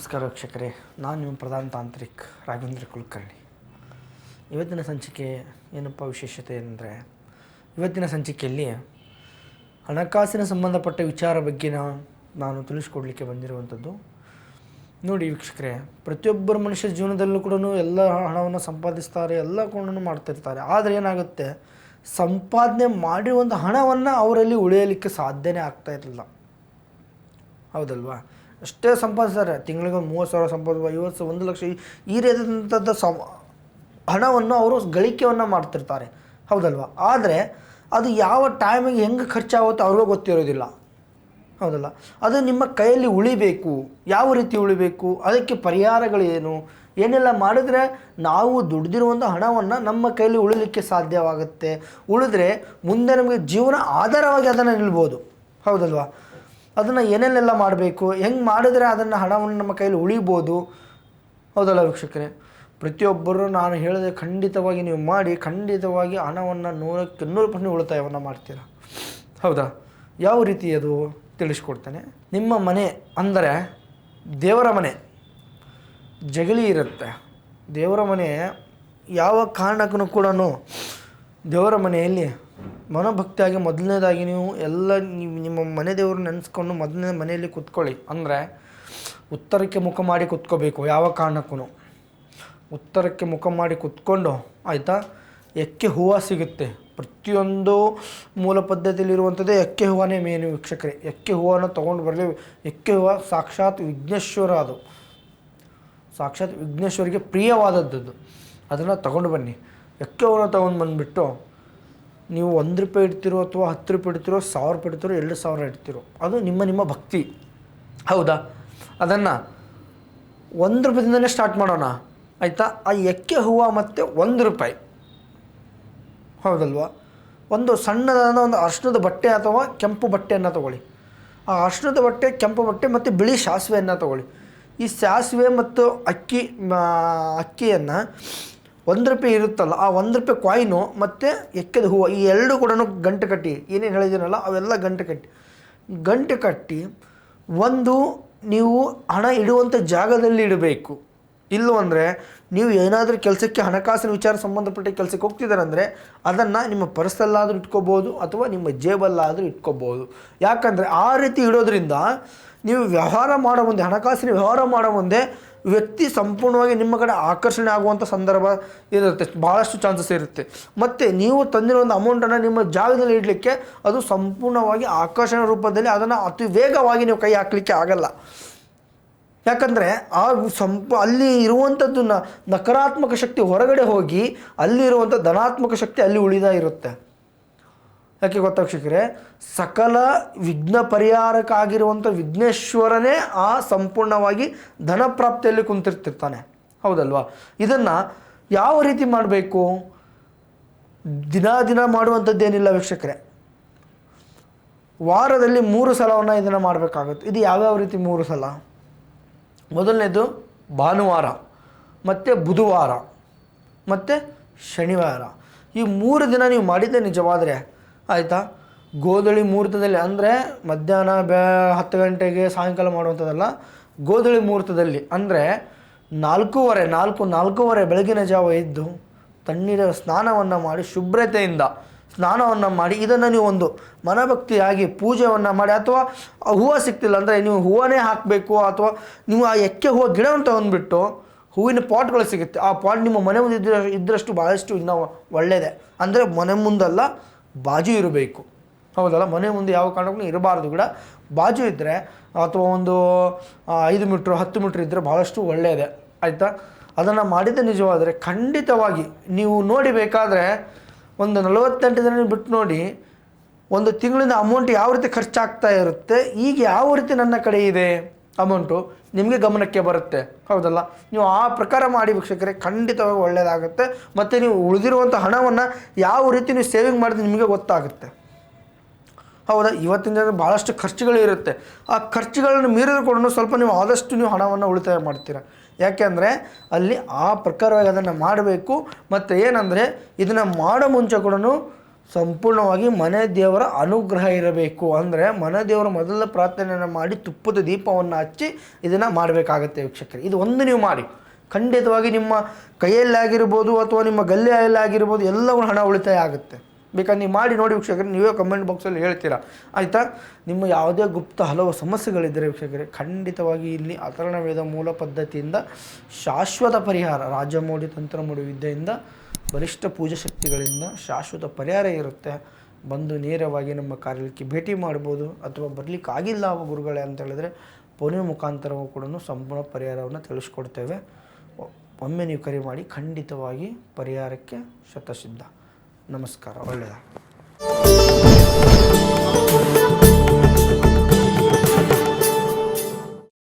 ನಮಸ್ಕಾರ ವೀಕ್ಷಕರೇ, ನಾನು ನಿಮ್ಮ ಪ್ರಧಾನ ತಾಂತ್ರಿಕ್ ರಾಘವೇಂದ್ರ ಕುಲಕರ್ಣಿ. ಇವತ್ತಿನ ಸಂಚಿಕೆ ಏನಪ್ಪ ವಿಶೇಷತೆ ಅಂದರೆ, ಇವತ್ತಿನ ಸಂಚಿಕೆಯಲ್ಲಿ ಹಣಕಾಸಿನ ಸಂಬಂಧಪಟ್ಟ ವಿಚಾರ ಬಗ್ಗೆ ನಾನು ತಿಳಿಸ್ಕೊಡ್ಲಿಕ್ಕೆ ಬಂದಿರುವಂಥದ್ದು. ನೋಡಿ ವೀಕ್ಷಕರೇ, ಪ್ರತಿಯೊಬ್ಬರ ಮನುಷ್ಯ ಜೀವನದಲ್ಲೂ ಕೂಡ ಎಲ್ಲ ಹಣವನ್ನು ಸಂಪಾದಿಸ್ತಾರೆ, ಎಲ್ಲ ಕೂಡ ಮಾಡ್ತಿರ್ತಾರೆ. ಆದರೆ ಏನಾಗುತ್ತೆ, ಸಂಪಾದನೆ ಮಾಡಿರುವಂಥ ಹಣವನ್ನು ಅವರಲ್ಲಿ ಉಳಿಯಲಿಕ್ಕೆ ಸಾಧ್ಯನೇ ಆಗ್ತಾ ಇರಲಿಲ್ಲ. ಹೌದಲ್ವಾ? ಅಷ್ಟೇ ಸಂಪಾದಿಸ್ತಾರೆ. ತಿಂಗಳಿಗೆ ಮೂವತ್ತು ಸಾವಿರ ಸಂಪಾದಿಸುವ, ಐವತ್ತು ಸಾವಿರ, ಒಂದು ಲಕ್ಷ ಈ- ಈ ರೀತಿಯಾದಂಥದ್ದು ಸಮ ಹಣವನ್ನು ಅವರು ಗಳಿಕೆಯನ್ನು ಮಾಡ್ತಿರ್ತಾರೆ. ಹೌದಲ್ವಾ? ಆದರೆ ಅದು ಯಾವ ಟೈಮಿಗೆ ಹೆಂಗೆ ಖರ್ಚಾಗುತ್ತೋ ಅವ್ರಿಗೂ ಗೊತ್ತಿರೋದಿಲ್ಲ. ಹೌದಲ್ಲ? ಅದು ನಿಮ್ಮ ಕೈಯಲ್ಲಿ ಉಳಿಬೇಕು. ಯಾವ ರೀತಿ ಉಳಿಬೇಕು? ಅದಕ್ಕೆ ಪರಿಹಾರಗಳೇನು? ಏನೆಲ್ಲ ಮಾಡಿದ್ರೆ ನಾವು ದುಡ್ದಿರುವಂಥ ಹಣವನ್ನು ನಮ್ಮ ಕೈಯಲ್ಲಿ ಉಳಿಲಿಕ್ಕೆ ಸಾಧ್ಯವಾಗುತ್ತೆ. ಉಳಿದ್ರೆ ಮುಂದೆ ನಮಗೆ ಜೀವನ ಆಧಾರವಾಗಿ ಅದನ್ನು ನಿಲ್ಬೋದು. ಹೌದಲ್ವಾ? ಅದನ್ನು ಏನೇನೆಲ್ಲ ಮಾಡಬೇಕು? ಹೆಂಗೆ ಮಾಡಿದ್ರೆ ಅದನ್ನು ಹಣವನ್ನು ನಮ್ಮ ಕೈಯಲ್ಲಿ ಉಳಿಬೋದು? ಹೌದಲ್ಲ ವೀಕ್ಷಕರೇ? ಪ್ರತಿಯೊಬ್ಬರು ನಾನು ಹೇಳಿದೆ, ಖಂಡಿತವಾಗಿ ನೀವು ಮಾಡಿ, ಖಂಡಿತವಾಗಿ ಹಣವನ್ನು ನೂರಕ್ಕೆ ನೂರು ಪರ್ಸೆಂಟ್ ಉಳಿತಾಯವನ್ನು ಮಾಡ್ತೀರಾ? ಹೌದಾ? ಯಾವ ರೀತಿ ಅದು ತಿಳಿಸ್ಕೊಡ್ತೇನೆ? ನಿಮ್ಮ ಮನೆ ಅಂದರೆ ದೇವರ ಮನೆ. ಜಗಲಿ ಇರುತ್ತೆ. ದೇವರ ಮನೆ ಯಾವ ಕಾರಣಕ್ಕೂ ಕೂಡ ದೇವರ ಮನೆಯಲ್ಲಿ ಮನೋಭಕ್ತಿಯಾಗಿ ಮೊದಲನೇದಾಗಿ ನೀವು ಎಲ್ಲ ನೀವು ನಿಮ್ಮ ಮನೆ ದೇವರು ನೆನೆಸ್ಕೊಂಡು ಮೊದಲನೇ ಮನೆಯಲ್ಲಿ ಕೂತ್ಕೊಳ್ಳಿ. ಅಂದರೆ ಉತ್ತರಕ್ಕೆ ಮುಖ ಮಾಡಿ ಕೂತ್ಕೋಬೇಕು, ಯಾವ ಕಾರಣಕ್ಕೂ ಉತ್ತರಕ್ಕೆ ಮುಖ ಮಾಡಿ ಕೂತ್ಕೊಂಡು, ಆಯಿತಾ? ಎಕ್ಕೆ ಹೂವು ಸಿಗುತ್ತೆ. ಪ್ರತಿಯೊಂದು ಮೂಲ ಪದ್ಧತಿಯಲ್ಲಿರುವಂಥದ್ದೇ ಎಕ್ಕೆ ಹೂವನೇ ಮೇನು ವೀಕ್ಷಕರೇ. ಎಕ್ಕೆ ಹೂವನ್ನು ತೊಗೊಂಡು ಬರಲಿ. ಎಕ್ಕೆ ಹೂವು ಸಾಕ್ಷಾತ್ ವಿಘ್ನೇಶ್ವರ ಅದು. ಸಾಕ್ಷಾತ್ ವಿಘ್ನೇಶ್ವರಿಗೆ ಪ್ರಿಯವಾದದ್ದು ಅದನ್ನು ತಗೊಂಡು ಬನ್ನಿ. ಎಕ್ಕೆ ಹೂವನ್ನು ತೊಗೊಂಡು ಬಂದುಬಿಟ್ಟು ನೀವು ಒಂದು ರೂಪಾಯಿ ಇಡ್ತಿರೋ ಅಥವಾ ಹತ್ತು ರೂಪಾಯಿ ಇಡ್ತಿರೋ, ಸಾವಿರ ರೂಪಾಯಿ ಇಡ್ತಿರೋ, ಎರಡು ಸಾವಿರ ಇಡ್ತಿರೋ, ಅದು ನಿಮ್ಮ ನಿಮ್ಮ ಭಕ್ತಿ. ಹೌದಾ? ಅದನ್ನು ಒಂದು ರೂಪಾಯಿಂದಲೇ ಸ್ಟಾರ್ಟ್ ಮಾಡೋಣ. ಆಯಿತಾ? ಆ ಎಕ್ಕೆ ಹೂವು ಮತ್ತು ಒಂದು ರೂಪಾಯಿ. ಹೌದಲ್ವಾ? ಒಂದು ಸಣ್ಣದಾದ ಒಂದು ಅರ್ಶಿಣದ ಬಟ್ಟೆ ಅಥವಾ ಕೆಂಪು ಬಟ್ಟೆಯನ್ನು ತಗೊಳ್ಳಿ. ಆ ಅರ್ಶಿಣದ ಬಟ್ಟೆ, ಕೆಂಪು ಬಟ್ಟೆ ಮತ್ತು ಬಿಳಿ ಸಾಸಿವೆಯನ್ನು ತಗೊಳ್ಳಿ. ಈ ಸಾಸಿವೆ ಮತ್ತು ಅಕ್ಕಿ ಅಕ್ಕಿಯನ್ನು ಒಂದು ರೂಪಾಯಿ ಇರುತ್ತಲ್ಲ, ಆ ಒಂದು ರೂಪಾಯಿ ಕಾಯಿನು ಮತ್ತು ಎಕ್ಕದ ಹೂವು, ಈ ಎರಡು ಕೂಡ ಗಂಟು ಕಟ್ಟಿ, ಏನೇನು ಹೇಳಿದ್ದೀನಲ್ಲ, ಅವೆಲ್ಲ ಗಂಟು ಕಟ್ಟಿ. ಗಂಟು ಕಟ್ಟಿ ಒಂದು ನೀವು ಹಣ ಇಡುವಂಥ ಜಾಗದಲ್ಲಿ ಇಡಬೇಕು. ಇಲ್ಲವಂದರೆ ನೀವು ಏನಾದರೂ ಕೆಲಸಕ್ಕೆ ಹಣಕಾಸಿನ ವಿಚಾರ ಸಂಬಂಧಪಟ್ಟ ಕೆಲಸಕ್ಕೆ ಹೋಗ್ತಿದ್ದಾರೆ ಅಂದರೆ ಅದನ್ನು ನಿಮ್ಮ ಪರ್ಸಲ್ಲಾದರೂ ಇಟ್ಕೋಬೋದು ಅಥವಾ ನಿಮ್ಮ ಜೇಬಲ್ಲಾದರೂ ಇಟ್ಕೋಬೋದು. ಯಾಕಂದರೆ ಆ ರೀತಿ ಇಡೋದ್ರಿಂದ ನೀವು ವ್ಯವಹಾರ ಮಾಡೋ ಮುಂದೆ, ಹಣಕಾಸಿನ ವ್ಯವಹಾರ ಮಾಡೋ ಮುಂದೆ ವ್ಯಕ್ತಿ ಸಂಪೂರ್ಣವಾಗಿ ನಿಮ್ಮ ಕಡೆ ಆಕರ್ಷಣೆ ಆಗುವಂಥ ಸಂದರ್ಭ ಇರುತ್ತೆ. ಭಾಳಷ್ಟು ಚಾನ್ಸಸ್ ಇರುತ್ತೆ. ಮತ್ತು ನೀವು ತಂದಿರೋ ಒಂದು ಅಮೌಂಟನ್ನು ನಿಮ್ಮ ಜಾಗದಲ್ಲಿ ಇಡಲಿಕ್ಕೆ ಅದು ಸಂಪೂರ್ಣವಾಗಿ ಆಕರ್ಷಣೆ ರೂಪದಲ್ಲಿ ಅದನ್ನು ಅತಿ ವೇಗವಾಗಿ ನೀವು ಕೈ ಹಾಕಲಿಕ್ಕೆ ಆಗಲ್ಲ. ಯಾಕಂದರೆ ಆ ಸಂಪ, ಅಲ್ಲಿ ಇರುವಂಥದ್ದು ನಕಾರಾತ್ಮಕ ಶಕ್ತಿ ಹೊರಗಡೆ ಹೋಗಿ ಅಲ್ಲಿರುವಂಥ ಧನಾತ್ಮಕ ಶಕ್ತಿ ಅಲ್ಲಿ ಉಳಿದ ಇರುತ್ತೆ. ಯಾಕೆ ಗೊತ್ತಾ ವೀಕ್ಷಕರೇ? ಸಕಲ ವಿಘ್ನ ಪರಿಹಾರಕ್ಕಾಗಿರುವಂಥ ವಿಘ್ನೇಶ್ವರನೇ ಆ ಸಂಪೂರ್ಣವಾಗಿ ಧನ ಪ್ರಾಪ್ತಿಯಲ್ಲಿ ಕುಂತಿರ್ತಿರ್ತಾನೆ. ಹೌದಲ್ವಾ? ಇದನ್ನು ಯಾವ ರೀತಿ ಮಾಡಬೇಕು? ದಿನ ದಿನ ಮಾಡುವಂಥದ್ದೇನಿಲ್ಲ ವೀಕ್ಷಕರೇ. ವಾರದಲ್ಲಿ ಮೂರು ಸಲವನ್ನು ಇದನ್ನು ಮಾಡಬೇಕಾಗುತ್ತೆ. ಇದು ಯಾವ್ಯಾವ ರೀತಿ ಮೂರು ಸಲ? ಮೊದಲನೇದು ಭಾನುವಾರ, ಮತ್ತು ಬುಧವಾರ, ಮತ್ತು ಶನಿವಾರ. ಈ ಮೂರು ದಿನ ನೀವು ಮಾಡಿದ್ದೆ ನಿಜವಾದರೆ ಆಯಿತಾ? ಗೋಧಳಿ ಮುಹೂರ್ತದಲ್ಲಿ ಅಂದರೆ ಮಧ್ಯಾಹ್ನ ಬೇ ಹತ್ತು ಗಂಟೆಗೆ ಸಾಯಂಕಾಲ ಮಾಡುವಂಥದ್ದಲ್ಲ, ಗೋಧಳಿ ಮುಹೂರ್ತದಲ್ಲಿ ಅಂದರೆ ನಾಲ್ಕೂವರೆ, ನಾಲ್ಕು, ನಾಲ್ಕೂವರೆ ಬೆಳಗಿನ ಜಾವ ಇದ್ದು ತಣ್ಣೀರ ಸ್ನಾನವನ್ನು ಮಾಡಿ ಶುಭ್ರತೆಯಿಂದ ಸ್ನಾನವನ್ನು ಮಾಡಿ ಇದನ್ನು ನೀವು ಒಂದು ಮನಭಕ್ತಿಯಾಗಿ ಪೂಜೆಯನ್ನು ಮಾಡಿ ಅಥವಾ ಹೂವು ಸಿಗ್ತಿಲ್ಲ ಅಂದರೆ ನೀವು ಹೂವನೇ ಹಾಕಬೇಕು ಅಥವಾ ನೀವು ಆ ಎಕ್ಕೆ ಹೂವು ಗಿಡವನ್ನು ತಗೊಂಡ್ಬಿಟ್ಟು ಹೂವಿನ ಪಾಟ್ಗಳು ಸಿಗುತ್ತೆ. ಆ ಪಾಟ್ ನಿಮ್ಮ ಮನೆ ಮುಂದೆ ಇದ್ದ ಇದ್ದರಷ್ಟು ಭಾಳಷ್ಟು ಇನ್ನೂ ಒಳ್ಳೆಯದೇ ಅಂದರೆ ಮನೆ ಮುಂದಲ್ಲ ಬಾಜು ಇರಬೇಕು. ಹೌದಲ್ಲ? ಮನೆ ಮುಂದೆ ಯಾವ ಕಾರಣಕ್ಕೂ ಇರಬಾರ್ದು ಗಿಡ ಬಾಜು ಇದ್ದರೆ ಅಥವಾ ಒಂದು ಐದು ಮೀಟ್ರ್, ಹತ್ತು ಮೀಟ್ರ್ ಇದ್ದರೆ ಭಾಳಷ್ಟು ಒಳ್ಳೆಯದೇ. ಆಯಿತಾ? ಅದನ್ನು ಮಾಡಿದ ನಿಜವಾದರೆ ಖಂಡಿತವಾಗಿ ನೀವು ನೋಡಿ ಬೇಕಾದರೆ ಒಂದು ನಲವತ್ತೆಂಟು ದಿನ ಬಿಟ್ಟು ನೋಡಿ ಒಂದು ತಿಂಗಳಿಂದ ಅಮೌಂಟ್ ಯಾವ ರೀತಿ ಖರ್ಚಾಗ್ತಾ ಇರುತ್ತೆ, ಈಗ ಯಾವ ರೀತಿ ನನ್ನ ಕಡೆ ಇದೆ? ಅಮೌಂಟು ನಿಮಗೆ ಗಮನಕ್ಕೆ ಬರುತ್ತೆ. ಹೌದಲ್ಲ? ನೀವು ಆ ಪ್ರಕಾರ ಮಾಡಿ ವೀಕ್ಷಕರೇ, ಖಂಡಿತವಾಗಿ ಒಳ್ಳೆಯದಾಗುತ್ತೆ ಮತ್ತು ನೀವು ಉಳಿದಿರುವಂಥ ಹಣವನ್ನು ಯಾವ ರೀತಿ ನೀವು ಸೇವಿಂಗ್ ಮಾಡಿದ್ರೆ ನಿಮಗೆ ಗೊತ್ತಾಗುತ್ತೆ. ಹೌದಾ? ಇವತ್ತಿನ ಜನ ಭಾಳಷ್ಟು ಖರ್ಚುಗಳು ಇರುತ್ತೆ. ಆ ಖರ್ಚುಗಳನ್ನು ಮೀರಿದ್ರು ಕೂಡ ಸ್ವಲ್ಪ ನೀವು ಆದಷ್ಟು ನೀವು ಹಣವನ್ನು ಉಳಿತಾಯ ಮಾಡ್ತೀರಾ. ಯಾಕೆಂದರೆ ಅಲ್ಲಿ ಆ ಪ್ರಕಾರವಾಗಿ ಅದನ್ನು ಮಾಡಬೇಕು. ಮತ್ತು ಏನಂದರೆ ಇದನ್ನು ಮಾಡೋ ಮುಂಚೆ ಕೂಡ ಸಂಪೂರ್ಣವಾಗಿ ಮನೆ ದೇವರ ಅನುಗ್ರಹ ಇರಬೇಕು. ಅಂದರೆ ಮನೆ ದೇವರ ಮೊದಲ ಪ್ರಾರ್ಥನೆಯನ್ನು ಮಾಡಿ ತುಪ್ಪದ ದೀಪವನ್ನು ಹಚ್ಚಿ ಇದನ್ನು ಮಾಡಬೇಕಾಗತ್ತೆ ವೀಕ್ಷಕರು. ಇದು ಒಂದು ನೀವು ಮಾಡಿ. ಖಂಡಿತವಾಗಿ ನಿಮ್ಮ ಕೈಯಲ್ಲಾಗಿರ್ಬೋದು ಅಥವಾ ನಿಮ್ಮ ಗಲ್ಲೆಯಲ್ಲಾಗಿರ್ಬೋದು ಎಲ್ಲವೂ ಹಣ ಉಳಿತಾಯ ಆಗುತ್ತೆ. ಬೇಕಾದ್ರೆ ನೀವು ಮಾಡಿ ನೋಡಿ ವೀಕ್ಷಕರಿ, ನೀವೇ ಕಮೆಂಟ್ ಬಾಕ್ಸಲ್ಲಿ ಹೇಳ್ತೀರಾ. ಆಯಿತಾ? ನಿಮ್ಮ ಯಾವುದೇ ಗುಪ್ತ ಹಲವು ಸಮಸ್ಯೆಗಳಿದ್ದರೆ ವೀಕ್ಷಕರೇ, ಖಂಡಿತವಾಗಿ ಇಲ್ಲಿ ಅಥರ್ಣ ವೇದ ಮೂಲ ಪದ್ಧತಿಯಿಂದ ಶಾಶ್ವತ ಪರಿಹಾರ, ರಾಜಮೌಳಿ ಮೂಡಿ ವಿದ್ಯೆಯಿಂದ ಬಲಿಷ್ಠ ಪೂಜಾ ಶಕ್ತಿಗಳಿಂದ ಶಾಶ್ವತ ಪರಿಹಾರ ಇರುತ್ತೆ. ಬಂದು ನೇರವಾಗಿ ನಮ್ಮ ಕಾರ್ಯಕ್ಕೆ ಭೇಟಿ ಮಾಡ್ಬೋದು ಅಥವಾ ಬರಲಿಕ್ಕೆ ಆಗಿಲ್ಲ ಅವ ಗುರುಗಳೇ ಅಂತ ಹೇಳಿದ್ರೆ ಪೋನಿಯ ಮುಖಾಂತರವೂ ಕೂಡ ಸಂಪೂರ್ಣ ಪರಿಹಾರವನ್ನು ತಿಳಿಸ್ಕೊಡ್ತೇವೆ. ಒಮ್ಮೆ ನೀವು ಕರೆ ಮಾಡಿ ಖಂಡಿತವಾಗಿ ಪರಿಹಾರಕ್ಕೆ ಶತಸಿದ್ಧ. ನಮಸ್ಕಾರ ಒಳ್ಳೆಯದ